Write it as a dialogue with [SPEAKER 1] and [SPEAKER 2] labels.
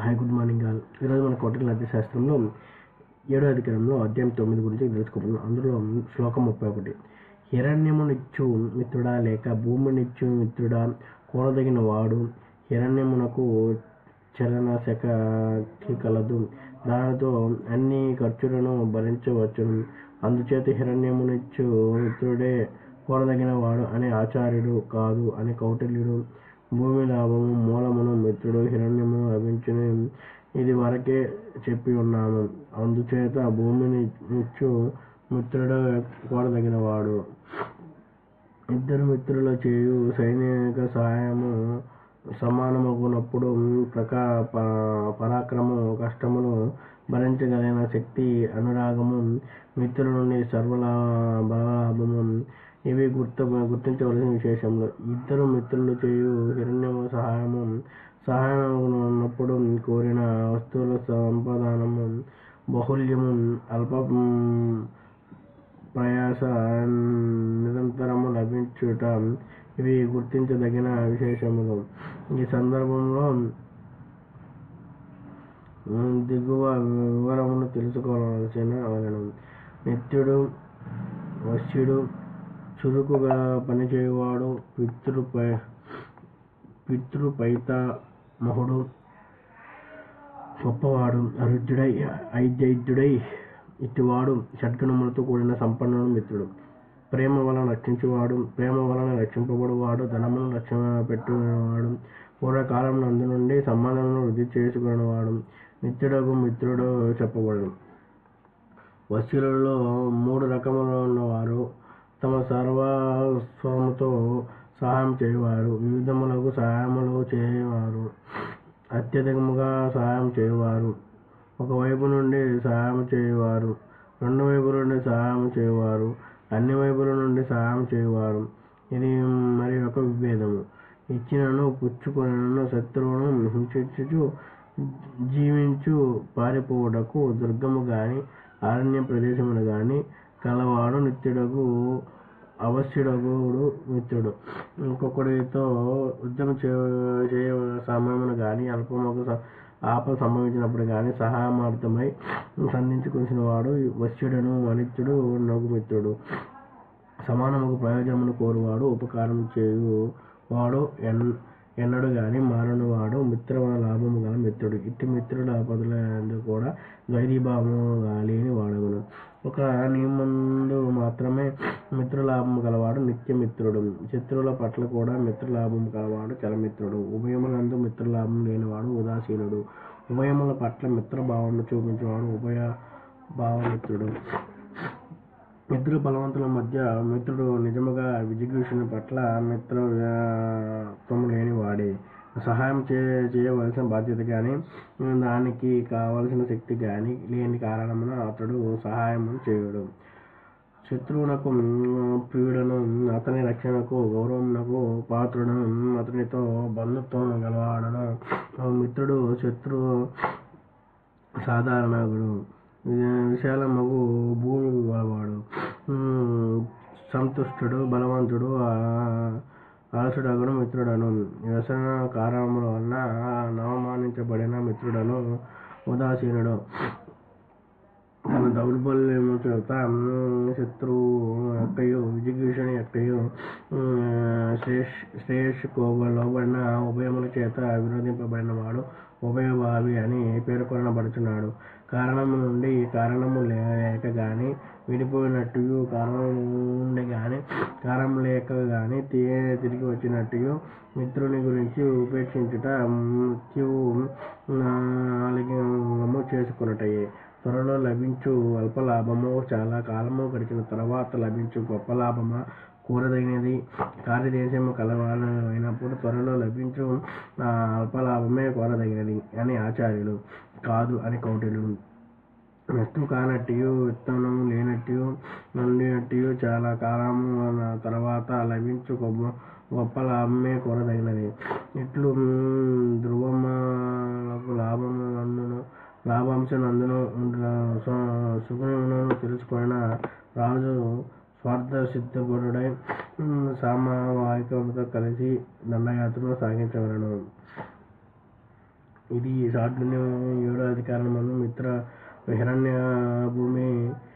[SPEAKER 1] Hi good morning all ఈరోజు మన కోటల శాస్త్రంలో ఏడో అధికారంలో అధ్యాయం తొమ్మిది గురించి తెలుసుకుంటున్నాం అందులో శ్లోకం ముప్పై ఒకటి. హిరణ్యమునిచ్చు మిత్రుడా లేక భూమినిచ్చు మిత్రుడా కూడదగిన వాడు హిరణ్యమునకు చలన కలదు. దానితో అన్ని ఖర్చులను భరించవచ్చును. అందుచేత హిరణ్యమునిచ్చు మిత్రుడే కూడదగిన వాడు అనే ఆచార్యుడు కాదు అని కౌటిల్యుడు భూమి లాభము మూలమును మిత్రుడు హిరణ్య ఇది వరకే చెప్పి ఉన్నాము అందుచేత భూమిని ముచ్చు మిత్రుడు కూడదగిన వాడు ఇద్దరు మిత్రుల చేయు సైనిక సహాయము సమానమగునప్పుడు ప్రకా ప- కష్టమును భరించగలిగిన శక్తి అనురాగము మిత్రుల నుండి సర్వలా బలలాభము ఇవి గుర్త గుర్తించవలసిన విశేషములు. ఇద్దరు మిత్రులు చేయు హిరణ్యము సహాయము సహాయం ఉన్నప్పుడు కోరిన వస్తువుల సంపాదనము బహుళ్యము అల్ప ప్రయాస నిరంతరము లభించుట ఇవి గుర్తించదగిన విశేషములు. ఈ సందర్భంలో దిగువ వివరమును తెలుసుకోవాల్సిన వలన నిత్యుడు వశ్యుడు చురుకుగా పనిచేయవాడు పితృ పితృపైత మొహుడు గొప్పవాడు అరుద్యుడై ఐద్యైద్యుడై ఇటువాడు షడ్గుణములతో కూడిన సంపన్నుడు మిత్రుడు. ప్రేమ వలన రక్షించువాడు ప్రేమ వలన రక్షింపబడువాడు ధనమును రక్షణ పెట్టుకునేవాడు పూర్వకాలం అందు నుండి సంబంధమును వృద్ధి చేసుకునేవాడు నిత్యుడకు మిత్రుడు చెప్పబడు వస్తువులలో మూడు రకములు ఉన్నవారు తమ సర్వస్వముతో సహాయం చేయవారు వివిధములకు సహాయములు చేయవారు. అత్యధికముగా సహాయం చేయవారు. ఒకవైపు నుండి సహాయం చేయవారు రెండు వైపుల నుండి సహాయం చేయవారు అన్ని వైపుల నుండి సహాయం చేయవారు. ఇది మరి ఒక విభేదము. ఇచ్చినను పుచ్చుకొనను శత్రువును హింసించుచు జీవించు పారిపోవుటకు దుర్గము గాని అరణ్య ప్రదేశములు గాని కలవాడు నిత్యుడకు అవశ్యుడగుడు మిత్రుడు. ఇంకొకడితో యుద్ధం చే- చేయ సమయమును కానీ అల్పమగు స- ఆపద సంభవించినప్పుడు కానీ సహాయమార్థమై సంధించుకొనిసిన వాడు వశ్యుడను అనిత్యుడు నగు మిత్రుడు. సమానముకు ప్రయోజనమును కోరువాడు ఉపకారం చేయు వాడు ఎన్ ఎన్నడు కానీ మారని వాడు మిత్ర లాభము గల మిత్రుడు. ఇట్టి మిత్రుడు ఆపదలందు కూడా ధైర్యభావము లేని వాడగును. ఒక నియమందు మాత్రమే మిత్రలాభము గలవాడు నిత్యమిత్రుడు. శత్రువుల పట్ల కూడా మిత్రలాభము గలవాడు చలమిత్రుడు. ఉభయములందు మిత్రలాభం లేనివాడు ఉదాసీనుడు. ఉభయముల పట్ల మిత్రభావము చూపించేవాడు ఉభయ భావమిత్రుడు మిత్రుల బలవంతుల మధ్య మిత్రుడు నిజముగా విజిగీషుని పట్ల మిత్రత్వం లేనివాడే. సహాయం చే చేయవలసిన బాధ్యత కానీ దానికి కావలసిన శక్తి కానీ లేని కారణమున అతడు సహాయం చేయడు. శత్రువునకు ప్రియుడను అతని రక్షణకు గౌరవమునకు పాత్రుడను అతనితో బంధుత్వం గలవాడను. మిత్రుడు శత్రువు సాధారణగుడు. విశాలమగు భూమి గలవాడు. సంతుష్టుడు బలవంతుడు అలసుడగుడు మిత్రుడను. వ్యసన కారణముల వలన నవమానించబడిన మిత్రుడను ఉదాసీనుడు. తన దౌర్బల్యము చేత ఉమ్, శత్రువు యొక్కయు శ్రేష్ యొక్కయు శ్రేయస్సుకోబడిన ఉభయముల చేత విరోధింపబడిన వాడు ఉభయభావి అని పేర్కొనబడుచున్నాడు. కారణము నుండి కారణము లేక గాని విడిపోయినట్టు కారణము నుండి గాని కారణం లేక గాని తి- తిరిగి వచ్చినట్టు మిత్రుని గురించి ఉపేక్షించుట మృత్యువు నాలిగము చేసుకున్నటయే త్వరలో లభించు అల్ప లాభము చాలా కాలము గడిచిన తర్వాత లభించు గొప్ప లాభమా? కూరదగినది. కార్యదేశము కలవాలైనప్పుడు త్వరలో లభించు అల్ప లాభమే కోరదగినది అని ఆచార్యులు. కాదు అని కౌటిల్యుడు నష్టం కానట్టు విత్తనం లేనట్టు నుండినట్టు చాలా కాలము తర్వాత లభించు గొప్ప గొప్ప లాభమే కోరదగినది. ఇట్లు మ్, ధ్రువములకు లాభము లాభాంశం అందులో సుగుణములను తెలుసుకున్న రాజు స్వార్థ సిద్ధపరుడై మ్, కలిసి దండయాత్రను సాగించవలను. ఇది సాధుని ఏడో అధికారంలో మిత్ర హిరణ్య భూమి